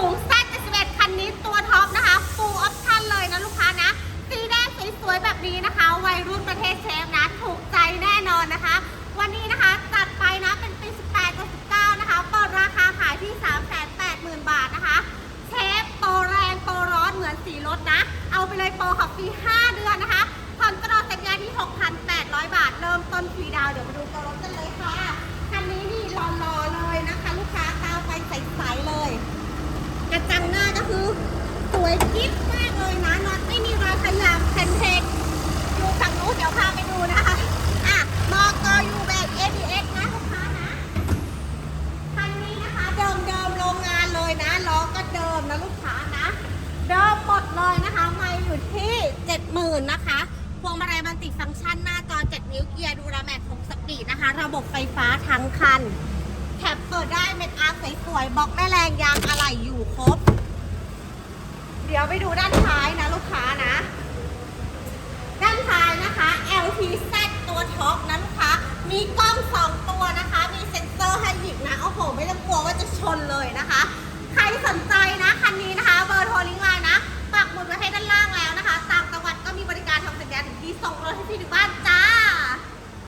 สูง Z71 คันนี้ตัวท็อปนะคะ full option เลยนะลูกค้านะ สีแดงสวยๆแบบนี้นะคะ วัยรุ่นประเทศเชฟนะ ถูกใจแน่นอนนะคะ วันนี้นะคะจัดไปนะเป็นปี 18กับ19 นะคะเปิดราคาขายที่ 380,000 บาทนะคะ เชฟโปรแรงโปรร้อนเหมือนสีรถนะ เอาไปเลยโปรขับฟรี 5 เดือนนะคะผ่อนตลอดสัญญาที่ 6,800 ระบบไฟฟ้าทั้งคัน แถบเปิดได้เม็ดอาร์สวยๆบล็อกแม่แรงยางอะไรอยู่ครบ เดี๋ยวไปดูด้านท้ายนะลูกค้านะ ด้านท้ายนะคะ LTZ ตัวท็อกนะลูกค้า มีกล้องสองตัวนะคะ มีเซ็นเซอร์ให้หยิบนะ โอ้โห ไม่ต้องกลัวว่าจะชนเลยนะคะ ใครสนใจนะคันนี้นะคะ เบอร์โทรลิงก์ไลน์นะ ปักหมุดไว้ให้ด้านล่างแล้วนะคะ ต่างจังหวัดก็มีบริการทำสัญญาถึงที่ส่งรถให้พี่ถึงบ้าน